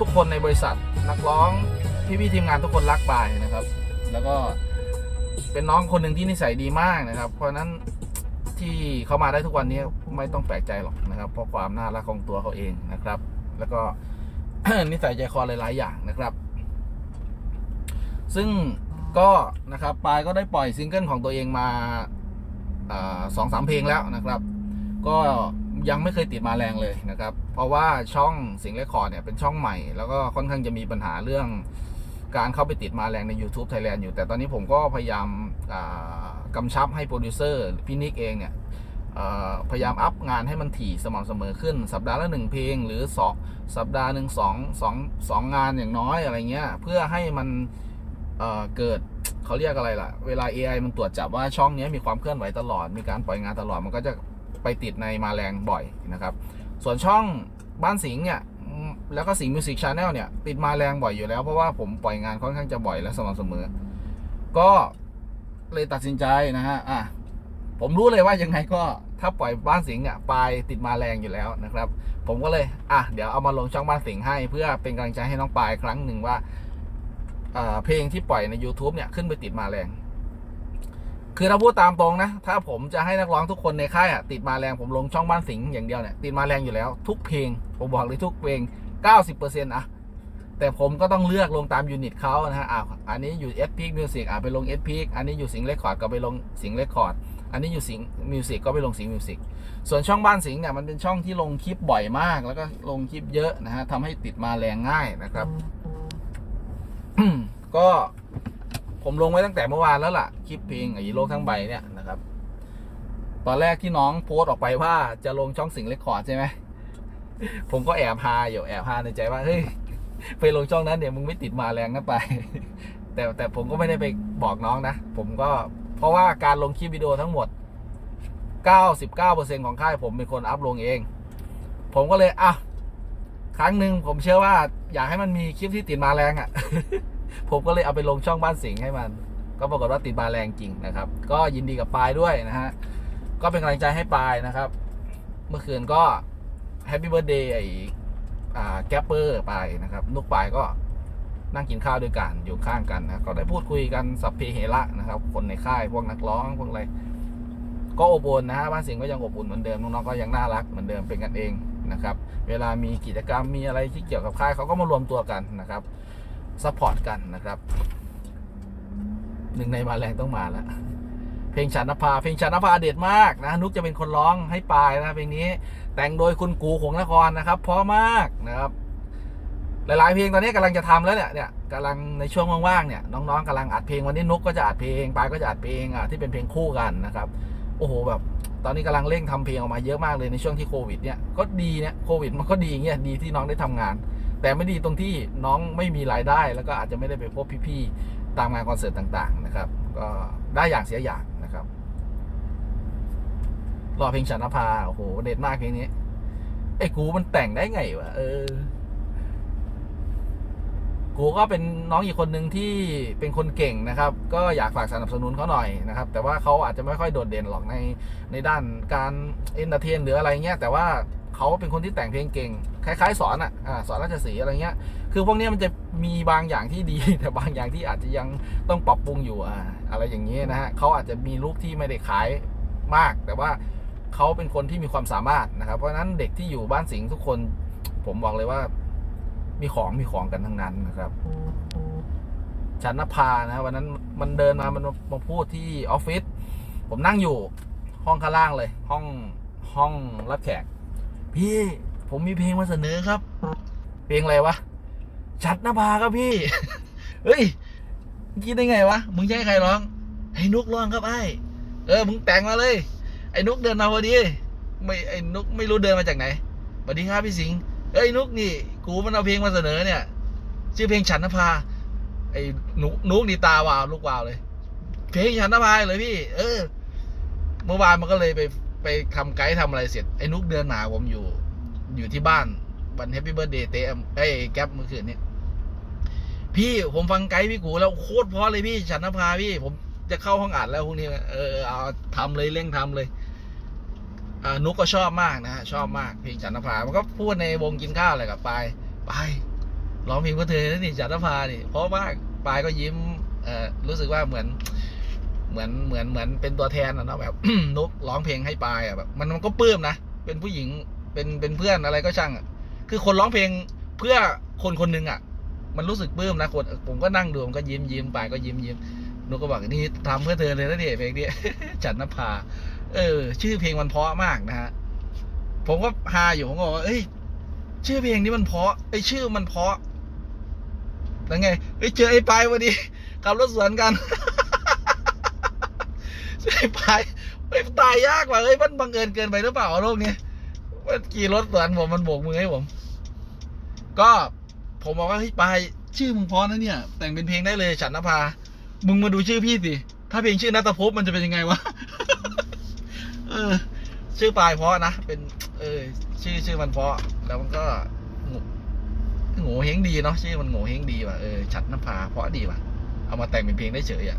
ทุกคนในบริษัทนักร้องพี่ๆทีมงานทุกคนรักปายนะครับ แล้วก็เป็นน้องคนหนึ่งที่นิสัยดีมากนะครับ เพราะฉะนั้นที่เขามาได้ทุกวันนี้ไม่ต้องแปลกใจหรอกนะครับ เพราะความน่ารักของตัวเขาเองนะครับ แล้วก็นิสัยใจคอหลาย ๆ อย่างนะครับ ซึ่งก็นะครับปายก็ได้ปล่อยซิงเกิลของตัวเองมาสองสามเพลงแล้วนะครับ ก็ ยังไม่เคยติดมาแรงเลยนะครับ เพราะว่าช่องสิงเรคคอร์ดเนี่ยเป็นช่องใหม่ แล้วก็ค่อนข้างจะมีปัญหาเรื่องการเข้าไปติดมาแรงใน YouTube Thailand อยู่ แต่ตอนนี้ผมก็พยายามอ่ากำชับให้โปรดิวเซอร์พี่นิกเองเนี่ยพยายามอัพงานให้มันถี่สม่ำเสมอขึ้น สัปดาห์ละหนึ่งเพลง หรือสองสัปดาห์หนึ่งสองสองสองงานอย่างน้อยอะไรเงี้ยเพื่อให้มันเเกิดเขาเรียกอะไรล่ะ เวลา AI มันตรวจจับว่าช่องเนี้ยมีความเคลื่อนไหวตลอด มีการปล่อยงานตลอดมันก็จะ ไปติดในมาแรงบ่อยนะครับ ส่วนช่องบ้านสิงห์เนี่ยแล้วก็สิงห์มิวสิกชาแนลเนี่ย ติดมาแรงบ่อยอยู่แล้ว เพราะว่าผมปล่อยงานค่อนข้างจะบ่อยและสม่ำเสมอ ก็เลยตัดสินใจนะฮะอะผมรู้เลยว่ายังไงก็ถ้าปล่อยบ้านสิงห์เนี่ยปลายติดมาแรงอยู่แล้วนะครับ ผมก็เลยอะเดี๋ยวเอามาลงช่องบ้านสิงห์ให้ เพื่อเป็นกำลังใจให้น้องปลายครั้งหนึ่งว่าเออเพลงที่ปล่อยใน YouTube เนี่ยขึ้นไปติดมาแรง คือถ้าพูดตามตรงนะ ถ้าผมจะให้นักร้องทุกคนในค่ายอะติดมาแรงผมลงช่องบ้านสิงห์อย่างเดียวเนี่ยติดมาแรงอยู่แล้ว ทุกเพลง ผมบอกเลยทุกเพลง 90%อะแต่ผมก็ต้องเลือกลงตามยูนิตเขานะฮะอ่าอันนี้อยู่ S Peak Music อะไปลง S Peak อันนี้อยู่สิงห์เรคคอร์ดก็ไปลงสิงห์เรคคอร์ดอันนี้อยู่สิงห์มิวสิกก็ไปลงสิงห์มิวสิกส่วนช่องบ้านสิงห์เนี่ยมันเป็นช่องที่ลงคลิปบ่อยมาก แล้วก็ลงคลิปเยอะนะฮะทำให้ติดมาแรงง่ายนะครับ ก็ ผมลงไว้ตั้งแต่เมื่อวานแล้วล่ะ คลิปเพลงไอ้โลกทั้งใบเนี่ยนะครับ ตอนแรกที่น้องโพสต์ออกไปว่าจะลงช่องสิงห์เรคคอร์ดใช่ไหม ผมก็แอบฮาอยู่แอบฮาในใจว่าเฮ้ยไปลงช่องนั้นเดี๋ยวมึงไม่ติดมาแรงนะไป แต่แต่ผมก็ไม่ได้ไปบอกน้องนะ ผมก็เพราะว่าการลงคลิปวิดีโอทั้งหมด 99%ของค่ายผมเป็นคนอัพลงเอง ผมก็เลยอะครั้งหนึ่งผมเชื่อว่า อยากให้มันมีคลิปที่ติดมาแรงอะ ผมก็เลยเอาไปลงช่องบ้านสิงห์ให้มัน ก็ปรากฏว่าติดมาแรงจริงนะครับ ก็ยินดีกับปายด้วยนะฮะ ก็เป็นกำลังใจให้ปายนะครับ เมื่อคืนก็แฮปปี้เบิร์ดเดย์ไอ้แกปเปอร์ไปนะครับนุกปายก็นั่งกินข้าวด้วยกันอยู่ข้างกันนะก็ได้พูดคุยกันสัพเพเหระนะครับ คนในค่ายพวกนักร้องพวกอะไรก็อบอุ่นนะฮะบ้านสิงห์ก็ยังอบอุ่นเหมือนเดิมน้องๆก็ยังน่ารักเหมือนเดิมเป็นกันเองนะครับ เวลามีกิจกรรมมีอะไรที่เกี่ยวกับค่ายเขาก็มารวมตัวกันนะครับ ซัพพอร์ตกันนะครับหนึ่งในมาแรงต้องมาแล้วเพลงฉันนภาเพลงฉันนภาเด็ดมากนะนุกจะเป็นคนร้องให้ปลายนะเพลงนี้แต่งโดยคุณกูของนครนะครับเพราะมากนะครับ หลาย ๆ เพลงตอนนี้กำลังจะทำแล้วเนี่ยเนี่ยกำลังในช่วงว่างๆเนี่ยน้องๆกำลังอัดเพลงวันนี้นุกก็จะอัดเพลงปายก็จะอัดเพลงอะที่เป็นเพลงคู่กันนะครับโอ้โหแบบตอนนี้กำลังเร่งทำเพลงออกมาเยอะมากเลยในช่วงที่โควิดเนี่ยก็ดีเนี่ยโควิดมันก็ดีเงี้ยดีที่น้องได้ทำงาน แต่ไม่ดีตรงที่น้องไม่มีรายได้ แล้วก็อาจจะไม่ได้ไปพบพี่ๆตามงานคอนเสิร์ตต่างๆนะครับ ก็ได้อย่างเสียอย่างนะครับรอเพลงฉันนภาโอ้โหเด็ดมากเพลงนี้ไอ้กูมันแต่งได้ไงวะเออ กูก็เป็นน้องอีกคนหนึ่งที่เป็นคนเก่งนะครับ ก็อยากฝากสนับสนุนเขาหน่อยนะครับ แต่ว่าเขาอาจจะไม่ค่อยโดดเด่นหรอกในในด้านการเอนเตอร์เทนหรืออะไรเงี้ยแต่ว่า เขาเป็นคนที่แต่งเพลงเก่ง คล้าย ๆ สอนอะสอนราชสีอะไรเงี้ย คือพวกนี้มันจะมีบางอย่างที่ดีแต่บางอย่างที่อาจจะยังต้องปรับปรุงอยู่อ่าอะไรอย่างเงี้ยนะฮะเขาอาจจะมีลูกที่ไม่ได้ขายมาก แต่ว่าเขาเป็นคนที่มีความสามารถนะครับ เพราะฉะนั้นเด็กที่อยู่บ้านสิงห์ทุกคน ผมบอกเลยว่า มีของมีของกันทั้งนั้นนะครับฉันนภานะวันนั้นมันเดินมามันมาพูดที่ออฟฟิศผมนั่งอยู่ห้องข้างล่างเลย ห้องห้องรับแขก พี่ผมมีเพลงมาเสนอครับ เพลงอะไรวะ ชัดนภาครับพี่ เฮ้ยคิดได้ไงวะ มึงจะให้ใครร้อง ให้นุกร้องครับไอ้เออ มึงแต่งมาเลย ไอ้นุกเดินมาพอดี ไม่ไอ้นุกไม่รู้เดินมาจากไหนสวัสดีครับพี่สิงห์เอ้ยนุกนี่ กูมันเอาเพลงมาเสนอเนี่ย ชื่อเพลงฉันนภา ไอ้นุกนุกนี่ตาวาวลูกวาวเลย เพลงฉันนภาเลยพี่ เออ เมื่อวานมันก็เลยไป ไปทำไกด์ทำอะไรเสร็จ ไอ้นุกเดินมาหาผมอยู่ อยู่ที่บ้านวันแฮปปี้เบิร์ดเดย์เตมไอ้แก๊ปเมื่อคืนนี้พี่ผมฟังไกด์พี่กูแล้วโคตรเพราะเลยพี่ฉันนภาพี่ ผมจะเข้าห้องอัดแล้วพรุ่งนี้เออเอาทำเลยเร่งทำเลยอ่านุกก็ชอบมากนะฮะชอบมากเพลงฉันนภา มันก็พูดในวงกินข้าวอะไรกับปายปายร้องเพลงเพื่อเธอนี่จันทภานี่เพราะมากปายก็ยิ้มเอ่อรู้สึกว่าเหมือน เหมือนเหมือนเหมือนเป็นตัวแทนนะนะแบบนุกร้องเพลงให้ปายอะแบบมันมันก็ปลื้มนะเป็นผู้หญิงเป็นเป็นเพื่อนอะไรก็ช่างอะคือคนร้องเพลงเพื่อคนคนหนึ่งอะ มันรู้สึกปลื้มนะคนผมก็นั่งดูผมก็ยิ้มยิ้มปายก็ยิ้มยิ้มนุกก็บอกนี่ทำเพื่อเธอเลยนะเนี่ยเพลงเนี้ยจันทภาเออ ชื่อเพลงมันเพราะมากนะฮะผมก็ฮาอยู่ผมก็บอกว่าเอ้ยชื่อเพลงนี้มันเพราะไอยชื่อมันเพราะแล้วไงเอ้ยเจอไอ้ปายพอดีขับรถสวนกัน ไปายไอ้ยตายยากว่ะเอ้ยมันบังเอิญเกินไปหรือเปล่าโลกนี้มันขี่รถสวนผมมันโบกมือให้ผม ก็ผมบอกว่าเฮ้ยปายชื่อมึงเพราะนะเนี่ย แต่งเป็นเพลงได้เลยฉันนภา มึงมาดูชื่อพี่สิ ถ้าเพลงชื่อนัตภพมันจะเป็นยังไงวะเออ ชื่อปลายเพราะนะ เป็น เออ ชื่อชื่อมันเพราะแล้วมันก็โง่โง่เฮงดีเนาะชื่อมันโง่เฮงดีว่ะเออชัดนภาเพราะดีว่ะเอามาแต่งเป็นเพลงได้เฉยอะ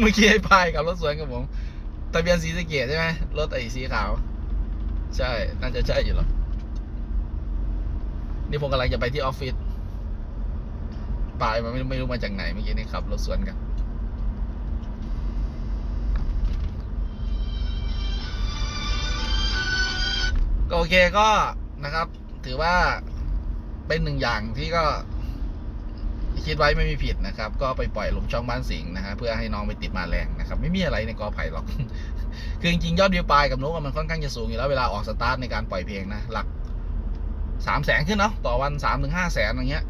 เมื่อกี้ไอ้พายกับรถสวนกับผมทะเบียนสีสะเกตใช่ไหมรถไอ้สีขาว ใช่ น่าจะใช่อยู่หรอกนี่ผมกำลังจะไปที่ออฟฟิศปลายมันไม่ไม่รู้มาจากไหนเมื่อกี้นี่ขับรถสวนกันก็โอเคก็นะครับ ถือว่าเป็นหนึ่งอย่างที่ก็ คิดไว้ไม่มีผิดนะครับ ก็ไปปล่อยลงช่องบ้านสิงห์นะฮะเพื่อให้น้องไปติดมาแรงนะครับ ไม่มีอะไรในกอไผ่หรอก คือจริงๆยอดวิวปลายกับนุกมันค่อนข้างจะสูงอยู่แล้วเวลาออกสตาร์ทในการปล่อยเพลงนะหลักสามแสนขึ้นเนาะต่อวันสามถึงห้าแสนอย่างเงี้ย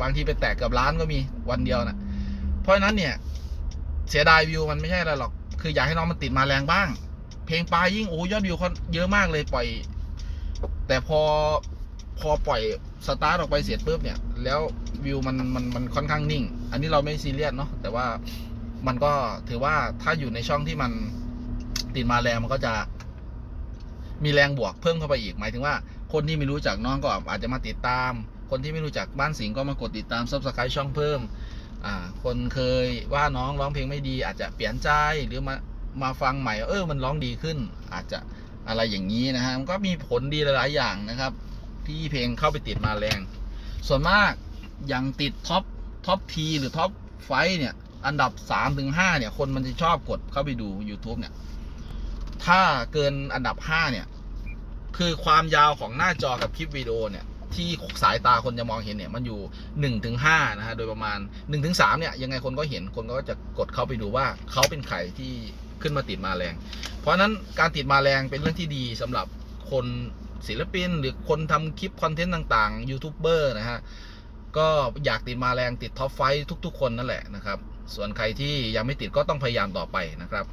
บางทีไปแตะเกือบล้านก็มีวันเดียวนะเพราะฉะนั้นเนี่ยเสียดายวิวมันไม่ใช่อะไรหรอก คืออยากให้น้องมันติดมาแรงบ้าง เพลงปลายยิ่งโอ้ยอดวิวเขาเยอะมากเลยปล่อย แต่พอ พอปล่อยสตาร์ทออกไปเสร็จปุ๊บเนี่ย แล้ววิวมันมันมันค่อนข้างนิ่ง อันนี้เราไม่ซีเรียสเนาะแต่ว่ามันก็ถือว่าถ้าอยู่ในช่องที่มันติดมาแรงมันก็จะมีแรงบวกเพิ่มเข้าไปอีก หมายถึงว่าคนที่ไม่รู้จักน้องก็อาจจะมาติดตาม คนที่ไม่รู้จักบ้านสิงห์ก็มากดติดตามซับสไครต์ช่องเพิ่มอ่าคนเคยว่าน้องร้องเพลงไม่ดี อาจจะเปลี่ยนใจหรือมามาฟังใหม่เออมันร้องดีขึ้น อาจจะอะไรอย่างนี้นะฮะมันก็มีผลดีหลายๆอย่างนะครับ ที่เพลงเข้าไปติดมาแรง ส่วนมากอย่างติดท็อปท็อปทีหรือท็อปไฟเนี่ย อันดับ3าถึงหเนี่ย คนมันจะชอบกดเข้าไปดู YouTube เนี่ย ถ้าเกินอันดับ5เนี่ย คือความยาวของหน้าจอกับคลิปวิดีโอเนี่ย ที่สายตาคนจะมองเห็นเนี่ย มันอยู่1นถึงหนะฮะ โดยประมาณ1นถึงสเนี่ย ยังไงคนก็เห็นคนก็จะกดเข้าไปดูว่าเขาเป็นใครที่ขึ้นมาติดมาแรง เพราะฉะนั้นการติดมาแรงเป็นเรื่องที่ดีสำหรับคน ศิลปิน หรือคนทำคลิปคอนเทนต์ต่างๆยูทูบเบอร์นะฮะก็อยากติดมาแรงติดท็อปไฟทุก ๆ คนนั่นแหละนะครับ ส่วนใครที่ยังไม่ติดก็ต้องพยายามต่อไปนะครับ